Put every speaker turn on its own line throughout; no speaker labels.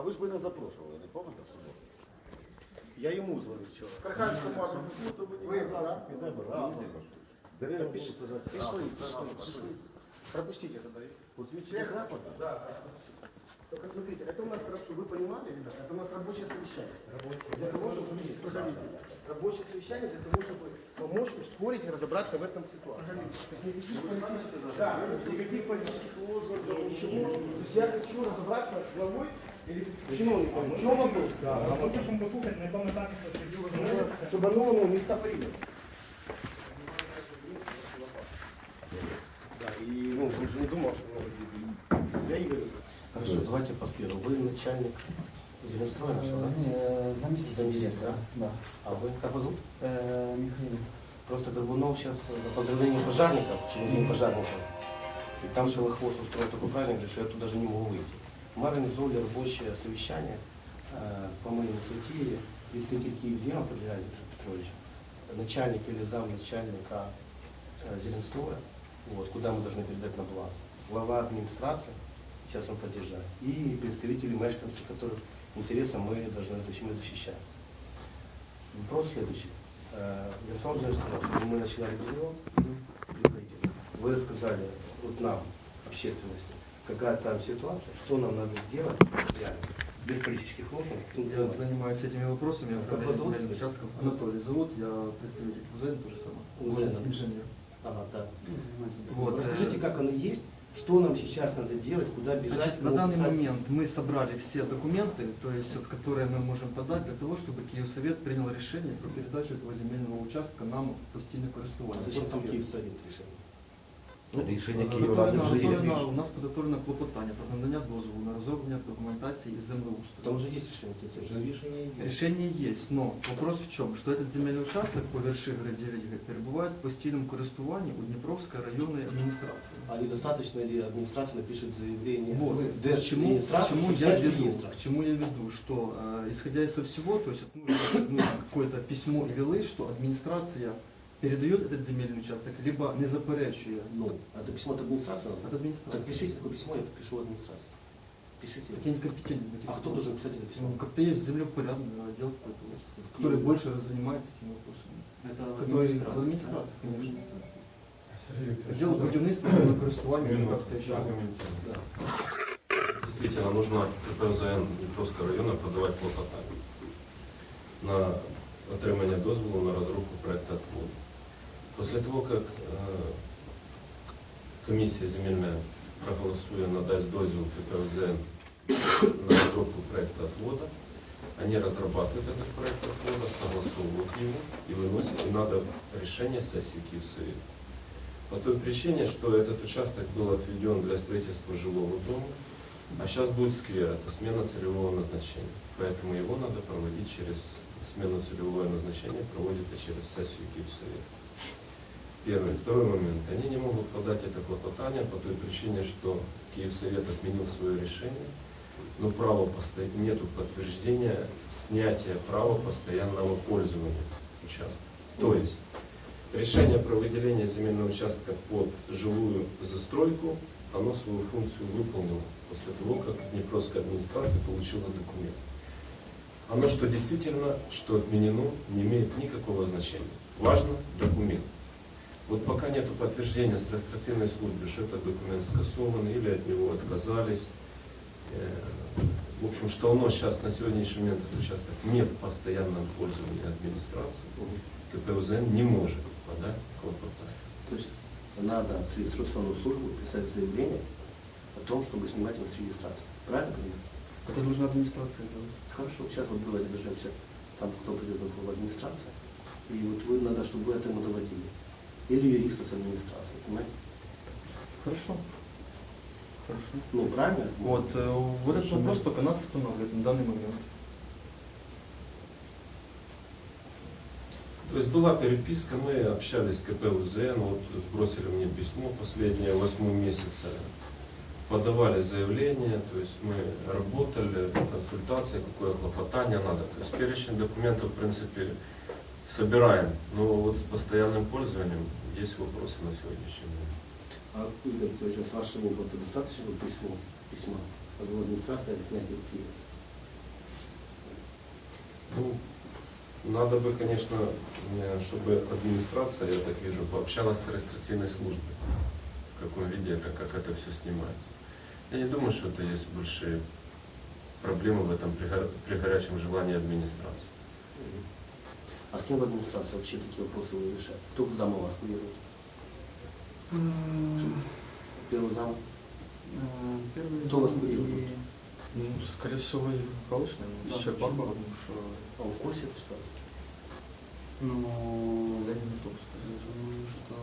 А ви ж мене запрошували, не пам'ятаєте в суботу?
Я йому дзвонив вчора.
Карханському суботу мені
Ви,
казали,
да?
що підемо разом. Дерева
Піш-
будуть сажати.
Пішли,
разом.
пішли, пішли. Пропустите это, да.
Посвідчення грамота?
Да. Только смотрите, это у нас, чтобы вы понимали, ребята, это у нас рабочее совещание. Для того, чтобы, погодите, рабочее совещание для того, чтобы помочь ускорить и разобраться в этом ситуации. То есть никаких политических, да, никаких политических лозунгов, ничего. То есть я хочу разобраться с главой или чиновником. Чем вопрос?
А хочемо послухати, на якому етапі це все діло знаходиться.
Чтобы оно ну, не стопорилось. Да, и ну, он же не думал, что людей. Я Игорь.
Хорошо, давайте по первому. Вы начальник Зеленстроя нашего, да?
Не, заместитель
Заместитель,
директора. Да.
А вы как вас зовут?
Э, Михаил.
Просто Горбунов сейчас на поздравление пожарников, сегодня день пожарников. И там Шелохвост устроил такой праздник, что я тут даже не могу выйти. Мы организовали рабочее совещание э, по моей инициативе. Представитель Киевзема Леонид Петрович, начальник или замначальника э, Зеленстроя, вот, куда мы должны передать на баланс. Глава администрации, сейчас он поддержает, и представители мешканцев, которых интересы мы должны защищать. защищать. Вопрос следующий. Э, Я сам уже сказал, что мы начинали без него. Вы сказали вот нам, общественности, какая там ситуация, что нам надо сделать реально, без политических лозунгов. ну,
Я занимаюсь этими вопросами,
Как зовут?
земельным участком. Анатолий зовут, я представитель УЗН, то же самое.
УЗН.
Инженер.
Ага, да.
Вот,
Расскажите,
э,
как оно есть, что нам сейчас надо делать, куда бежать.
Значит, на данный
писать.
момент мы собрали все документы, то есть, вот, которые мы можем подать для того, чтобы Киевсовет принял решение про передачу этого земельного участка нам в постійне
А
користування.
зачем там Киев совет решил?
Рішення
Е,
Київради
готовлено-
вже є.
готовлено- У нас підготовлено клопотання про надання дозволу на розроблення документації і землеустрою.
Там уже есть решение Киев совета.
рішення є.
Решение есть, но вопрос в чем? Что этот земельный участок по Вершигре 9 г перебывает в постійному користуванні у Дніпровської районної адміністрації.
А недостаточно ли администрация напишет заявление?
Вот,
Держ-
к чему, к
администрации,
чему
чтобы
я
снять
веду,
реестра?
к чему я веду, что э, исходя из всего, то есть вот нужно, нужно какое-то письмо или лист, что администрация передает этот земельный участок, либо не заперечує
Ну, это письмо от администрации надо?
от
Так
администрации.
пишите такое письмо, я подпишу в администрации. Пишите.
Так я некомпетентен в этих
А кто
вопросах.
должен писать это письмо?
Ну, как-то есть землепорядный отдел какой-то, вот, который больше занимается этими вопросами.
Это
Который в администрации, конечно. Отдел будівництва на користування или как-то еще. Да.
Действительно, нужно КПЗН Дніпровського району подавати клопотання на отримання дозволу на розробку проекту отводу. После того, как э, комиссия земельная проголосует, надаст дозвол КПЗН на разработку проекта отвода, они разрабатывают этот проект отвода, согласовывают его и выносят, и надо решение сессии Киевсовета. По той причине, что этот участок был отведен для строительства жилого дома, а сейчас будет сквер, это смена целевого назначения. Поэтому его надо проводить через смену целевого назначения, проводится через сессию Киевсовета. Первый. Второй момент. Они не могут подать это клопотание по той причине, что Киевсовет отменил свое решение, но право посто... нету подтверждения снятия права постоянного пользования участка. То есть решение про выделение земельного участка под жилую застройку, оно свою функцию выполнило после того, как Днепровская администрация получила документ. Оно что действительно, что отменено, не имеет никакого значения. Важно документ. Вот пока нет подтверждения с регистрационной службы, что этот документ скасован или от него отказались, э, в общем, что оно сейчас на сегодняшний момент этот участок не в постоянном пользовании администрации, КПУЗН не может подать клопотание.
То есть надо в регистрационную службу писать заявление о том, чтобы снимать его с регистрации. Правильно понимаю?
Это должна администрация делать.
Хорошо, сейчас вот давайте дождемся там, кто придет на слово администрация. И вот вы надо, чтобы вы это ему доводили. Или юриста с администрации, понимаете?
Хорошо. Хорошо.
Ну, правильно?
Вот, э, вот этот вопрос только нас останавливает на данный момент.
То есть была переписка, мы общались с КП УЗН, вот сбросили мне письмо последнее, 8 месяца, подавали заявление, то есть мы работали, консультации, какое хлопотание надо. То есть перечень документов, в принципе, собираем, но вот с постоянным пользованием есть вопросы на сегодняшний день.
А Игорь Петрович, с вашего опыта достаточно письмо, письма от администрации о снятии Киева?
Ну, надо бы, конечно, э, чтобы администрация, я так вижу, пообщалась с регистрационной службой. В каком виде это, как это все снимается. Я не думаю, что это есть большие проблемы в этом при, при горячем желании администрации.
А с кем в администрации вообще такие вопросы вы решаете? Кто зам у вас курирует? Первый зам?
Э, Первый
Кто вас курирует?
Ну, скорее всего, и Павлович, наверное,
Да,
Щербак,
Щербак.
потому что
А он в курсе этой ситуации?
Ну,
я не готов сказать.
что...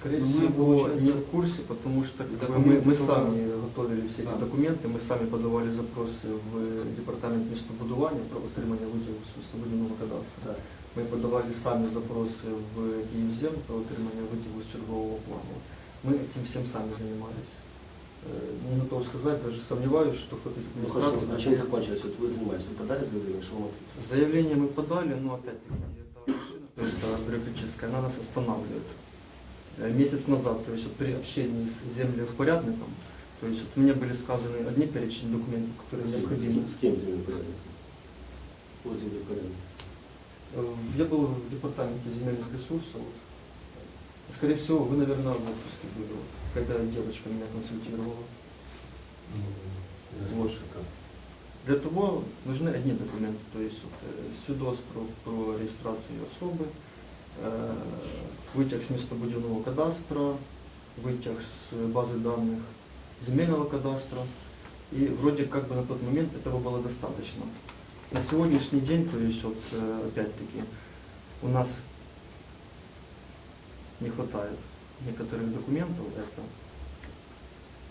Скорее
Ну, мы,
всего,
получается-
не в курсе, потому что как бы, мы,
Документы
мы
только-
сами готовили все эти
Да.
документы, мы сами подавали запросы в департамент містобудування про отримання виділу з містобудівного кадастру.
Так.
Ми подавали самі запроси в Київзем про отримання виділу з чергового плану. Мы этим всем сами занимались. Э, Не готов сказать, даже сомневаюсь, что кто-то из
Ну хорошо,
администрации...
а чем закончилось? Вот вы занимаетесь, вы подали заявление, что вам ответили?
Заявление мы подали, но опять-таки эта машина, то есть э, бюрократическая, она нас останавливает. Э, Месяц назад, то есть вот при общении с землевпорядником, то есть вот мне были сказаны одни перечень документов, которые необходимы.
С кем земельный порядок? Вот земельный порядок.
Э, Я был в департаменте земельных ресурсов. Скорее всего, вы, наверное, в отпуске были. Вот Какая-то девочка меня консультировала.
Ну, я слушаю, как.
Для того нужны одни документы, то есть вот, э, свідоцтво про реєстрацію особи, е, витяг з містобудівного кадастра, витяг з бази даних земельного кадастра. И вроде как бы на тот момент этого было достаточно. На сегодняшний день, то есть вот э, опять-таки, у нас не хватает некоторых документов, это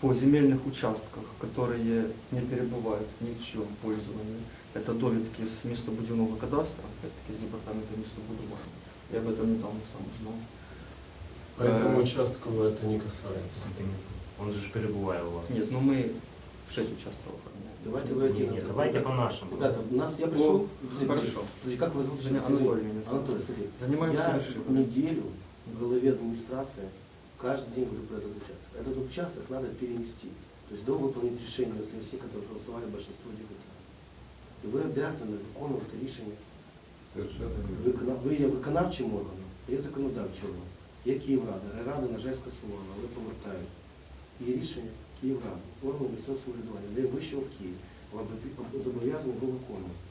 по земельных участках, которые не перебывают ни в чем пользовании. Это довідки з містобудівного кадастра, опять-таки з департаменту містобудування. Я об этом недавно сам узнал.
По этому
Э,
участку это не касается.
Он же ж перебуває у вас.
Нет, ну мы шесть участков оформляем.
Давайте вы один.
Ні, давайте по-нашему.
Ребята, у нас, я пришел,
О, хорошо.
Подожди, как вы зовут?
Женя, Анатолий меня зовут.
Анатолий, смотри.
Занимаемся
я
решением.
неделю в голове администрации каждый день говорю про этот участок. Этот участок надо перенести. То есть до выполнить решение на сессии, которое проголосовали большинство депутатов. І ви обязаны виконувати рішення.
Совершенно верно.
Викона- Ви є виконавчим органом, є законодавчим органом. Є Київрада, Райрада, на жаль, скасувала, але повертають. Є рішення Київради, органу місцевого самоврядування, де вийшов в Київ. Зобов'язані його виконувати.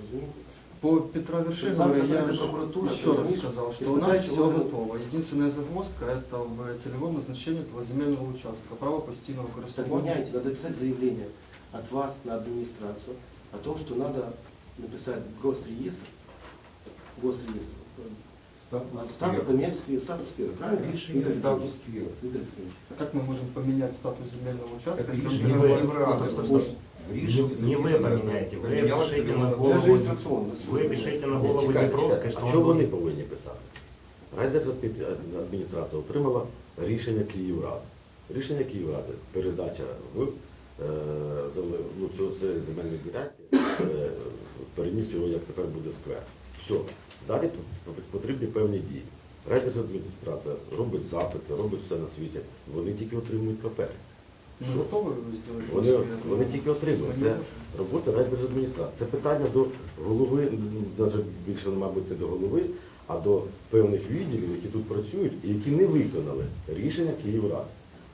Розумієте?
По Петра Вершинова я еще раз сказал, что у нас все готово. Единственная загвоздка это в целевом назначении этого земельного участка, право постійного
Так
користування.
меняйте, надо писать заявление от вас на администрацию о том, что надо написать госреестр, госреестр,
Статус
от статус
сквер.
коммерческий статус первый, правильно?
Решение
Игорь
статус
Петрович?
сквер.
Игорь Петрович.
А как мы можем поменять статус земельного участка?
Это
если он
решение
перебывает-
Киеврада.
Стоп, стоп, стоп.
В
Не,
решении
не вы
записано,
поменяете, вы
поменялось
пишите на
именно-
Я же
голову,
инструкционно.
вы пишите на голову Чекайте, Дніпровська,
А
що
що
он
вони
должен-
повинні писати? Райдержадміністрація отримала рішення Київради. Рішення Київради, передача в е, земле, ну, цього це земельної ділянки, е, переніс його, як тепер буде сквер. Все. Далі тут потрібні певні дії. Райдержадміністрація робить запити, робить все на світі. Вони тільки отримують папер.
Мы готовы сделать?
Вони,
после этого?
вони тільки отримують.
Мы не
Це
можем.
робота райдержадміністрації. Це питання до голови, навіть більше, мабуть, не до голови, а до певних відділів, які тут працюють і які не виконали рішення Київради.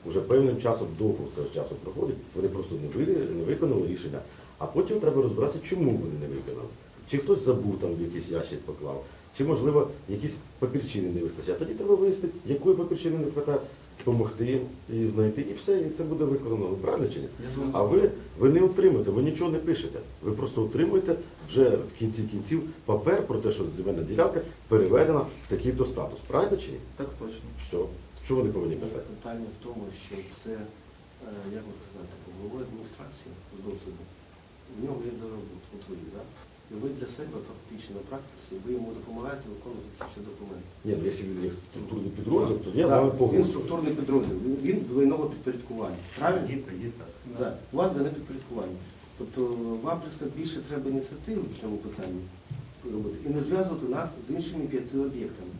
Уже певним часом довго це часу проходить, вони просто не, ви, не виконали рішення, а потім треба розбиратися, чому вони не виконали. Чи хтось забув там якийсь ящик поклав, чи можливо якісь папірчини не вистачає. Тоді треба вияснити, якої папірчини не вистачає, допомогти їм і знайти, і все, і це буде виконано. Ну, Правильно чи ні? А ви, ви не отримаєте, ви нічого не пишете. Ви просто отримуєте вже в кінці кінців папер про те, що земельна ділянка переведена в такий-то статус. Правильно чи ні?
Так точно.
Все. Що вони повинні писати?
Питання в тому, що це, е, як би сказати, головою адміністрації з досвіду. В нього є дорогут, от ви, да? І ви для себе фактично на практиці, ви йому допомагаєте виконувати ці всі документи.
Ні, ну якщо він є структурний підрозділ, то я з
Так,
вами
Він
погоджуюсь.
структурний підрозділ, він- він двойного підпорядкування. Правильно?
Є, є так.
Да. У вас двойне підпорядкування. Тобто вам просто більше треба ініціативи в цьому питанні робити і не зв'язувати нас з іншими п'яти об'єктами.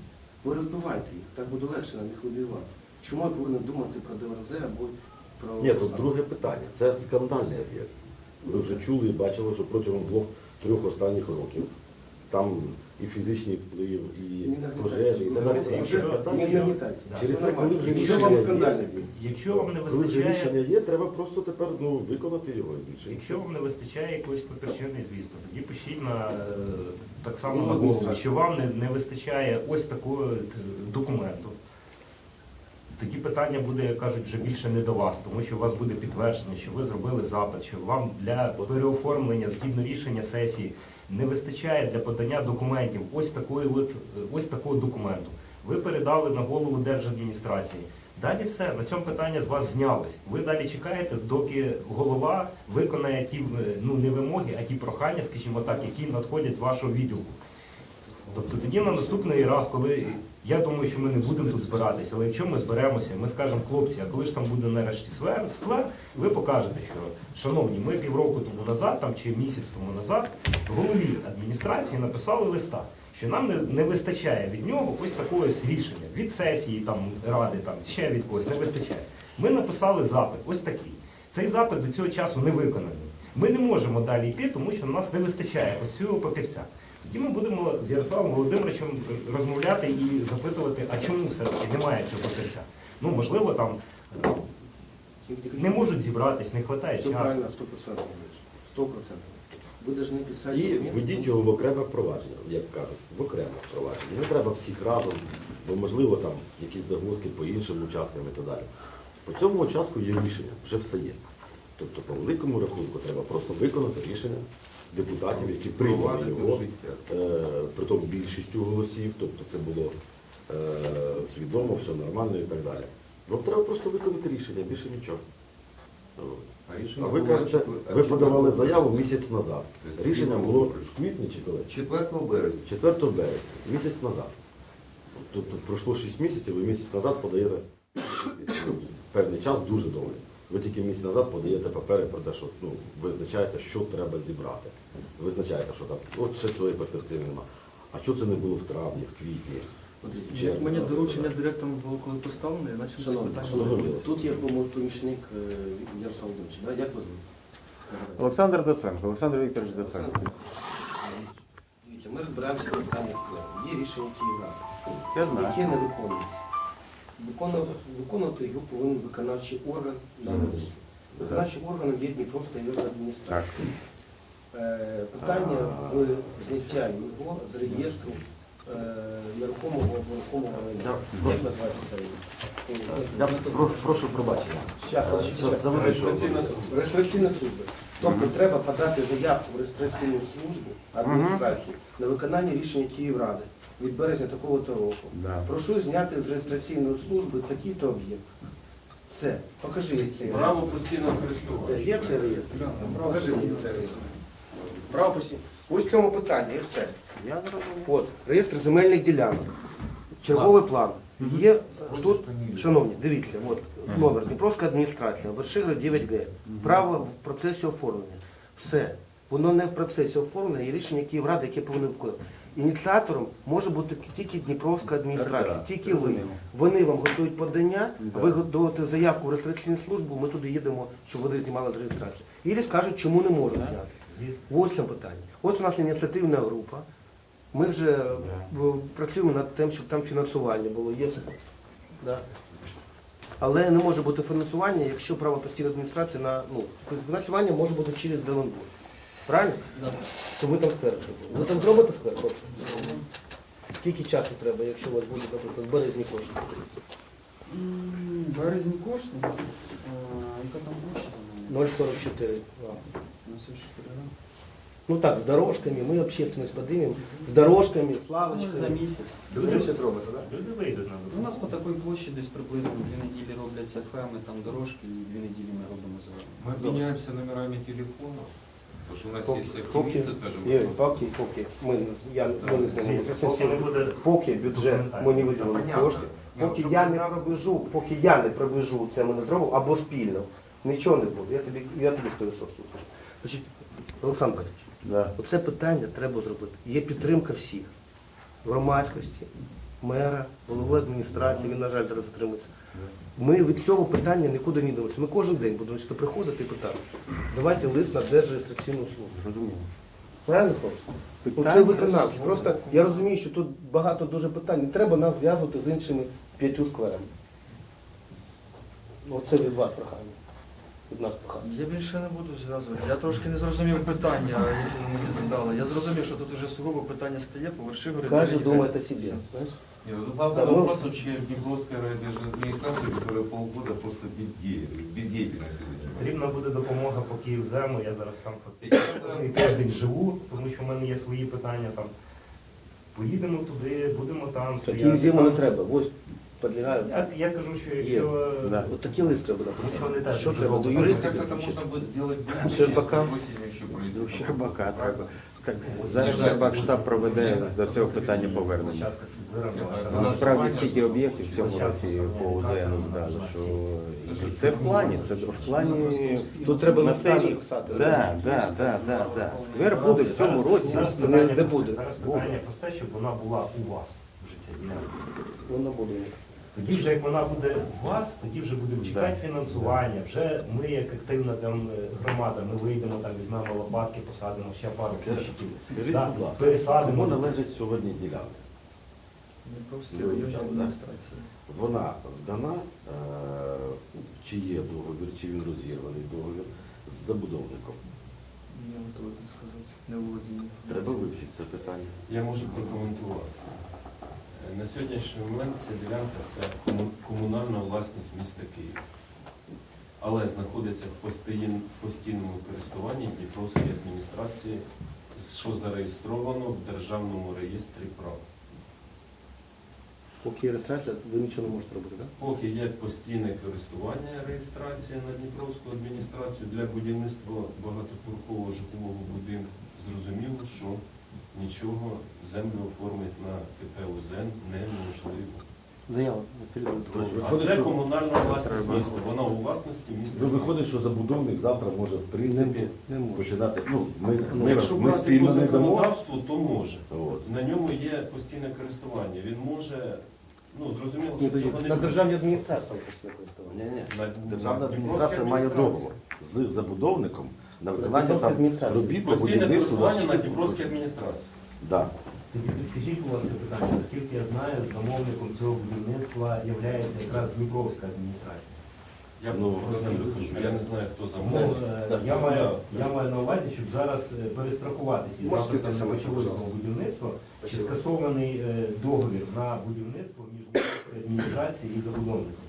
Ви розбивайте їх, так буде легше на них вибивати. Чому я повинен думати про ДРЗ або про
Ні, тут друге питання. Це скандальний об'єкт. Ви вже чули і бачили, що протягом двох-трьох останніх років там і фізичний вплив, і пожежі, і Не нагнітайте. Через це, коли вже рішення
вам
є.
Якщо вам не
коли вже
вистачає,
рішення є, треба просто тепер ну, виконати його і більше.
якщо вам не вистачає якоїсь папірчини, звісно, тоді пишіть на е, так само
Ну,
на голову, що вам не, не вистачає ось такого е, документу. Тоді питання буде, як кажуть, вже більше не до вас, тому що у вас буде підтвердження, що ви зробили запит, що вам для переоформлення згідно рішення сесії не вистачає для подання документів ось такої ось такого документу. Ви передали на голову держадміністрації. Далі все, на цьому питання з вас знялось. Ви далі чекаєте, доки голова виконає ті е, ну не вимоги, а ті прохання, скажімо так, які надходять з вашого відділку. Тобто тоді на наступний раз, коли я думаю, що ми не будемо тут збиратися, але якщо ми зберемося, ми скажемо, хлопці, а коли ж там буде нарешті сквер, ви покажете, що шановні, ми півроку тому назад, там чи місяць тому назад, голові адміністрації написали листа, що нам не, не вистачає від нього ось такого рішення, від сесії там ради, там ще від когось не вистачає. Ми написали запит, ось такий. Цей запит до цього часу не виконаний. Ми не можемо далі йти, тому що у нас не вистачає ось цього папірця. Тоді ми будемо з Ярославом Володимировичем розмовляти і запитувати, а чому все-таки немає цього папірця. Ну, можливо, там не можуть зібратись, не вистачає
Все
часу.
правильно, 100% Сто процентов. Вы должны писать...
І введіть його в окреме впровадження, як кажуть, в окреме впровадження. Не треба всіх разом, бо можливо там якісь загвоздки по іншим участкам і так далі. По цьому участку є рішення, вже все є. Тобто по великому рахунку треба просто виконати рішення депутатів, які прийняли його,
в життя.
е, більшістю голосів, тобто це було е, свідомо, все нормально і так далі. Вам треба просто виконати рішення, більше нічого.
А
ви кажете, ви подавали заяву місяць назад.
Тобто
Рішення було в квітні чи коли?
4 березня.
4 березня, місяць назад. Тобто пройшло 6 місяців, ви місяць назад подаєте певний час дуже довгий. Ви тільки місяць назад подаєте папери про те, що ну, визначаєте, що треба зібрати. Визначаєте, що там, от ще цієї папірців нема. А що це не було в травні, в квітні? Чи-
Мені доручення директором було коли поставлено, я почав це
Шановні,
питання.
шановні, тут є помічник е, Ярослава Володимировича, да? як вас звуть?
Олександр Даценко, Олександр Вікторович Даценко.
Дивіться, ми розбираємося в питанні. Є рішення Київради,
Я знаю.
яке не виконується. Виконувати, виконувати його повинен виконавчий орган міста. Виконавчим органом є Дніпровська районна адміністрація. Е, Питання в зняття його з реєстру е, нерухомого або рухомого майна. Як називається реєстр?
Я прошу, пробачення.
Реєстраційна служба. Тобто треба подати заявку в реєстраційну службу адміністрації на виконання рішення Київради від березня такого-то року.
Да.
Прошу зняти з реєстраційної служби такий-то об'єкт. Все, покажи цей реєстр.
Право постійного користування.
Є цей реєстр? Покажи мені цей реєстр. Право постійного. Ось в цьому питанні, і все.
Я зрозумів.
От, реєстр земельних ділянок. Черговий план. Є тут, шановні, дивіться, от номер Дніпровська адміністрація, Вершигра 9Г. Право в процесі оформлення. Все. Воно не в процесі оформлення, є рішення Київради, яке повинно виконувати. Ініціатором може бути тільки Дніпровська адміністрація, тільки ви. Вони вам готують подання, ви готуєте заявку в реєстраційну службу, ми туди їдемо, щоб вони знімали з реєстрації. І скажуть, чому не можуть зняти.
Звісно.
Ось це питання. Ось у нас ініціативна група. Ми вже е, працюємо над тим, щоб там фінансування було. Є. Да. Але не може бути фінансування, якщо право постійної адміністрації на ну, фінансування може бути через Зеленбург. Правильно? Щоб ви там сквер зробили. Ви там зробите сквер? Скільки часу треба, якщо у вас буде, наприклад, в березні кошти?
Березні кошти, е, яка там площа за мене?
0,44.
На 74.
Ну так, з дорожками, ми общественность поднимем, з дорожками,
Ну, за місяць.
Люди все робите, так?
Люди вийдуть на
У нас по такій площі десь приблизно дві неділі робляться феми, там дорожки, і дві неділі ми робимо зелені.
Мы обменяемся номерами телефонов, потому что у нас есть
Поки, поки, поки. Ми, не- я, ми не знаємо.
Поки не буде
Поки бюджет, ми не виділимо
Понятно.
кошти. Поки
щоб
я не
знали.
пробіжу, поки я не пробіжу, це ми не зробимо, або спільно. Нічого не буде. Я тобі, я тобі 100% кажу. Значить, Олександр Павлович,
Да.
оце питання треба зробити. Є підтримка всіх. Громадськості, мера, голови адміністрації, він, на жаль, зараз затримується. Ми від цього питання нікуди не дивимося. Ми кожен день будемо сюди приходити і питати. Давайте лист на Держреєстраційну службу.
Зрозуміло.
Правильно, хлопці? Ну, це виконавче. Просто я розумію, що тут багато дуже питань. Не треба нас зв'язувати з іншими п'ятью скверами. Ну, це від вас прохання. Від нас прохання.
Я більше не буду зв'язувати. Я трошки не зрозумів питання, яке мені задали. Я зрозумів, що тут вже сугубо питання стає, поверши говорить.
Кожен думає о. Знаєш?
Нет, ну, главный
Да, ну-
вопрос вообще Днепровской райадминистрации, которая полгода просто безде... бездеятельностью занимается.
Потрібна буде допомога по Київзему. Я зараз там фактично кожен тиждень живу, тому що в мене є свої питання там. Поїдемо туди, будемо там.
Такі
стояти
зиму не
там.
треба. Ось підлягають.
Я, я кажу, що якщо
Да. От такі лист треба
Нічого не
написати.
так,
Що
дуже
треба? До
добре.
Мне
юриста?
кажется, это можно будет сделать быстро,
Щербака.
если осенью еще произойдет.
Щербака треба. Так, зараз Щербак-штаб проведе до цього питання повернення. Насправді стільки об'єктів в цьому році по УЗН здали, що це в плані, це в плані
Тут треба на стажі писати.
Да, да, да, да, да. Сквер буде в цьому році.
Зараз
не-
питання,
буде.
Зараз питання просте, щоб вона була у вас вже ця ділянка.
Буде.
Тоді вже як вона буде у вас, тоді вже будемо чекати фінансування. Вже ми, як активна там е, громада, ми вийдемо там, візьмемо лопатки, посадимо ще пару кущиків.
Скажіть,
Да,
будь ласка,
пересадимо.
кому належить сьогодні ділянка?
Адміністрації.
Вона здана, е, чи є договір, чи він розірваний договір з забудовником.
Не готовий так сказати. Не володію.
Треба вивчити це питання.
Я можу прокоментувати. На сьогоднішній момент ця ділянка це комунальна власність міста Києва, але знаходиться в постійному користуванні Дніпровської адміністрації, що зареєстровано в Державному реєстрі прав.
Поки є реєстрація, ви нічого не можете робити, так?
Поки є постійне користування реєстрація на Дніпровську адміністрацію для будівництва багатоповерхового житлового будинку, зрозуміло, що нічого землю оформити на КП УЗН неможливо.
Заяву.
Тобто
А це
що-
комунальна власність міста. Вона у власності міста.
Ну, виходить, що забудовник завтра може в принципі
Не може.
починати. Ну, ми,
Ну,
ми,
якщо
ми
брати по
спільно не дамо.
законодавству, то може.
От.
На ньому є постійне користування. Він може, ну зрозуміло,
Ні,
що цього
тоді
не
На
буде.
державній адміністрації постійне користування.
Ні, ні.
На-
Державна
на
адміністрація має договор з забудовником на виконання там робіт по
Постійне
будівництву.
користування на Дніпровській адміністрації.
Да.
Тоді підскажіть, будь ласка, питання, наскільки я знаю, замовником цього будівництва є якраз Дніпровська адміністрація.
Я
Ну,
про кажу, я не знаю, хто
Ну,
замовник.
е, я, маю, я маю на увазі, щоб зараз е, перестрахуватися і
Можете
завтра
те
там
саме,
почалося
пожалуйста.
будівництво, чи
Спасибо.
скасований е, договір на будівництво між Дніпровською адміністрацією і забудовником.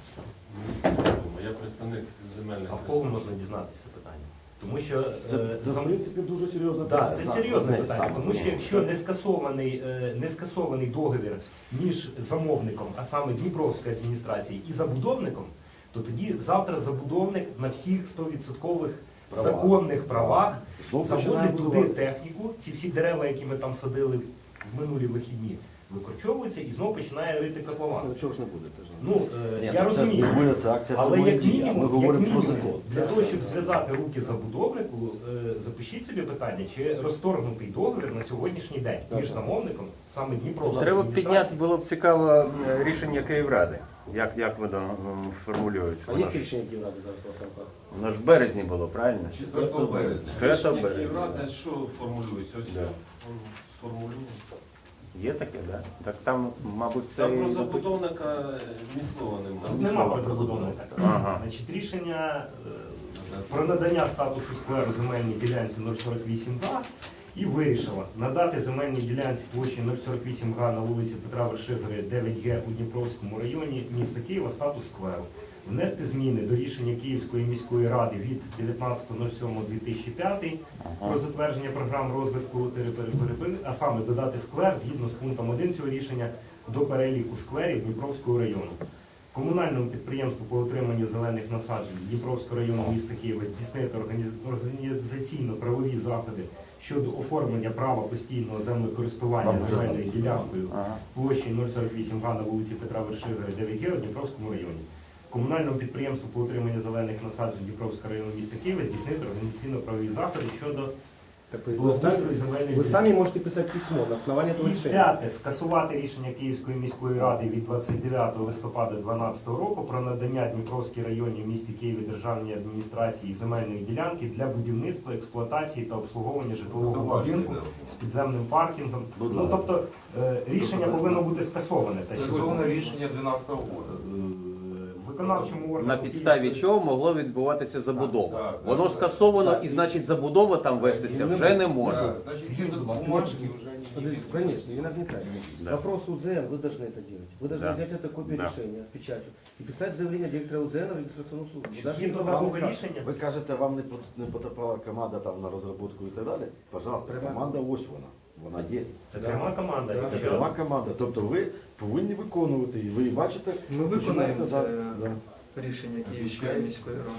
Мені це невідомо. Я представник земельних
А в кого
ресурсів.
можна дізнатися? Тому що
Це,
е,
це в принципі дуже серйозне
Так, це серйозне питання, тому що якщо не скасований, е, не скасований договір між замовником, а саме Дніпровської адміністрації і забудовником, то тоді завтра забудовник на всіх 100%
Правах.
законних правах завозить туди техніку, ці всі дерева, які ми там садили в минулі вихідні, викорчовуються і знову починає рити котлован.
Ну чого ж не буде теж?
Ну, е,
Ні,
я
це ж
розумію.
не буде, це акція
Але
прямої
як
дії, а
мінімум,
ми говоримо
як
про
мінімум,
закон.
для того, щоб зв'язати руки забудовнику, е, запишіть собі питання, чи розторгнутий договір на сьогоднішній день між замовником, саме Дніпровською
Треба б підняти, було б цікаво е, рішення Київради. Як, як воно м, формулюється?
А
Воно
які
ж,
рішення Київради зараз у вас в
воно ж в березні було, правильно?
4 березня.
Четвертого
Рішення
березня.
Київради, що формулюється? Ось
Да.
он сформулює.
Є таке, так? Да? Так там, мабуть, це
Там
і
про забудовника е, ні слова немає.
Нема про забудовника.
Ага.
Значить, рішення е, про надання статусу скверу земельній ділянці 048 га і вирішила надати земельній ділянці площі 048 га на вулиці Петра Вершигори 9 г у Дніпровському районі міста Києва статус скверу. Внести зміни до рішення Київської міської ради від 19.07.2005 про затвердження програм розвитку території, а саме додати сквер згідно з пунктом 1 цього рішення до переліку скверів Дніпровського району. Комунальному підприємству по отриманню зелених насаджень Дніпровського району міста Києва здійснити організаційно-правові заходи щодо оформлення права постійного землекористування земельною ділянкою площею 048 га на вулиці Петра Вершигора 9 г у Дніпровському районі. Комунальному підприємству по утриманню зелених насаджень Дніпровського району міста Києва здійснити організаційно-правові заходи щодо
Так вы,
Благоустрой
сами,
земельных
вы
дел.
сами можете писать письмо на основании этого
І
решения.
п'яте скасувати рішення Київської міської ради від 29 листопада 2012 року про надання Дніпровській районній в місті Києві державній адміністрації земельної ділянки для будівництва, експлуатації та обслуговування житлового будинку з підземним паркінгом.
Будь
Ну
ласка.
тобто е, рішення повинно бути скасоване. Те, що
Стосовно рішення 12 года.
в виконавчому органі
На підставі чого могло відбуватися забудова.
Так, так,
Воно
так.
скасовано
Так,
і
і-
значить забудова там вестися вже не може.
Да, значит, все тут бумажки уже не
Подождите, конечно, не нагнетайте.
Да.
Вопрос УЗН, вы должны это делать. Вы должны
Да.
взять это копию
Да.
решения с печатью и писать заявление директора УЗН в регистрационную службу. Даже не
Згідно
глава
нового
администрации.
рішення
Ви кажете, вам не пот- не потрапила команда там на розробку і так далі. Пожалуйста,
Треба.
команда ось вона. Вона є.
це пряма команда.
Да.
Це
якщо-
пряма команда. Тобто ви повинні виконувати її. Ви бачите,
Ми виконаємо
починаєте
це
за- да.
рішення Київської міської ради.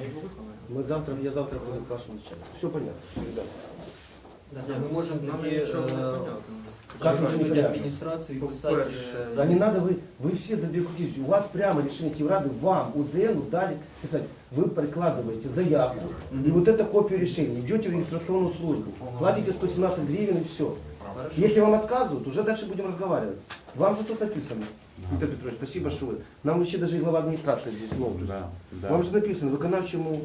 Ми його виконаємо.
Мы завтра, я завтра буду к вашему начальнику. Все понятно, ребята.
Ні, ми можемо
Нам
тоді
нічого не
е,
понятно.
Как нічого не
звернути
понятно?
адміністрацію і писати.
По-перше,
е,
А не надо, вы, вы все забегутесь. У вас прямо решение Киеврады, вам, УЗН, дали писать. Вы прикладываете заявку. И вот эта копия решения. Идете в регистрационную службу. Платите 117 гривен и все. Если вам отказывают, уже дальше будем разговаривать. Вам же тут написано. Виктор Петрович, спасибо, что вы. Нам еще даже и глава администрации здесь. Ну, то есть
Да, да.
Вам же написано, виконавчому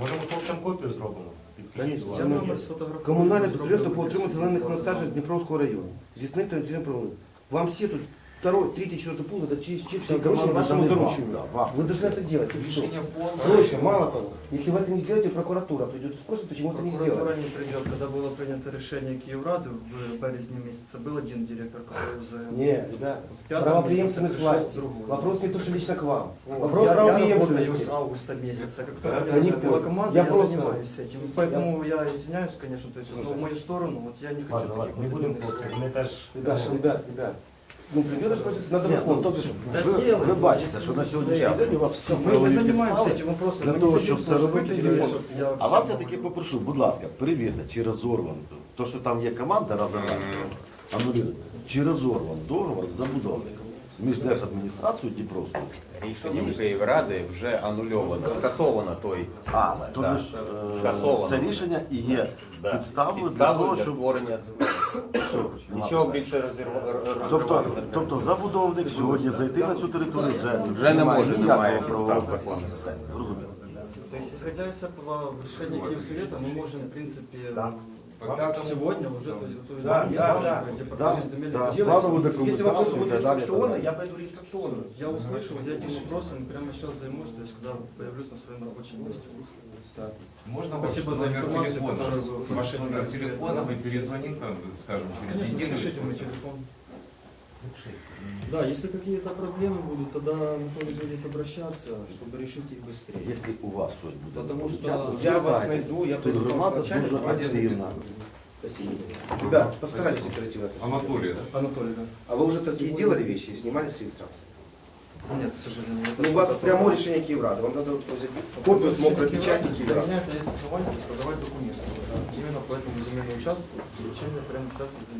Можемо хлопцям копію зробимо. Підпишіть,
Конечно,
будь
Я
ласка.
я
номер сфотографую.
коммунальное
зроблю
предприятие по
витяг
утриманию
з
зеленых
вас.
насажек Днепровского района. Здесь нет проводов. Вам все тут второй, третий, четвертый пункт, это
Вся
гроши вашему доручению.
да.
Вы должны это делать. и всё.
Рішення по
Срочно, мало того, если вы это не сделаете, прокуратура придет и спросит, почему это не
Прокуратура
сделали.
не придет. Когда было принято решение Киеврады в березне месяце, был один директор КПУЗ.
Не, ребят,
пришел
власти.
другой.
Вопрос не то, что лично к вам. Вопрос
я, я работаю с августа месяца. Как
Да,
только
я не
наступила
понял.
команда,
Я
я,
просто-
занимаюсь этим. Поэтому я извиняюсь, конечно, то есть в мою сторону, вот я не хочу
Ладно, ладно,
таких
не
вот
будемо
слов.
ми теж
Ребят, ребят, ребят. Ну, придет разбираться, надо
Ні, ну,
выполнить.
тобто,
Да
ви,
сделаем.
ви бачите, що на сьогоднішній день у вас всі
Мы не
правові
занимаемся
підстави.
этим вопросом.
для
мы
того,
не
щоб
сидим,
це
что
робити,
выделили,
телефон.
чтоб я
А
всем
вас я таки
говорю.
попрошу, будь ласка, перевірте, чи розорван, то, що там є команда розорвана, анулює, чи розорван договор з забудовником між держадміністрацією Дніпровською.
Рішенням Київради вже анульовано, скасовано той.
А, то
Да.
лиш, е,
Скасовано.
це рішення і є
Да.
підставою для того,
для
щоб
створення нічого більше розірвати.
Тобто, тобто забудовник сьогодні зайти на цю територію вже,
Вже не може,
ніякого
немає
правового
підстав
закону.
закону.
Все, зрозуміло.
То есть, исходя из этого решения Киевсовета, мы можем, в принципе,
Да.
Когда там-
сегодня уже то есть, готовить
Да, да, да.
департамент
Да,
земельных
да.
дел.
Плановую
Делайте. Если вопрос
документацию и
будет
так далее,
регистрационный,
так
я пойду регистрационную.
Я услышал, я этим вопросом прямо сейчас займусь, то есть когда появлюсь на своем рабочем месте.
Можно
Спасибо
ваш
за
номер
информацию,
телефона?
которую вы
Ваш
совершили
номер
на
телефона, мы перезвоним, там, скажем, через
Конечно,
неделю.
запишите мой телефон.
Да, если какие-то проблемы будут, тогда Анатолий будет обращаться, чтобы решить их быстрее.
Якщо у вас щось буде
Потому що
получатися,
Я вас
звертайтесь.
найду, я
Тут
приду к
громада
вашему начальнику.
дуже активна.
Спасибо. Ребят, постарайтесь оперативно. это всё.
Анатолий, да?
Анатолий, да?
А вы уже такие делали вещи и снимали с регистрации?
Нет, к сожалению.
Ну, у вас прямое решение Киеврада. Вам надо вот взять копию с мокрой печати
Для
Киеврада.
меня это есть основание подавать документы. Да. Именно по этому земельному участку решение прямо сейчас и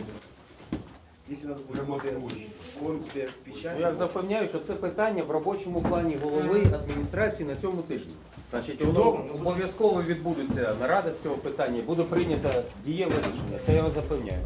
Я запевняю, що це питання в робочому плані голови адміністрації на цьому тижні. Значить, воно обов'язково відбудеться нарада з цього питання і буде прийнято дієве рішення. Це я вас запевняю.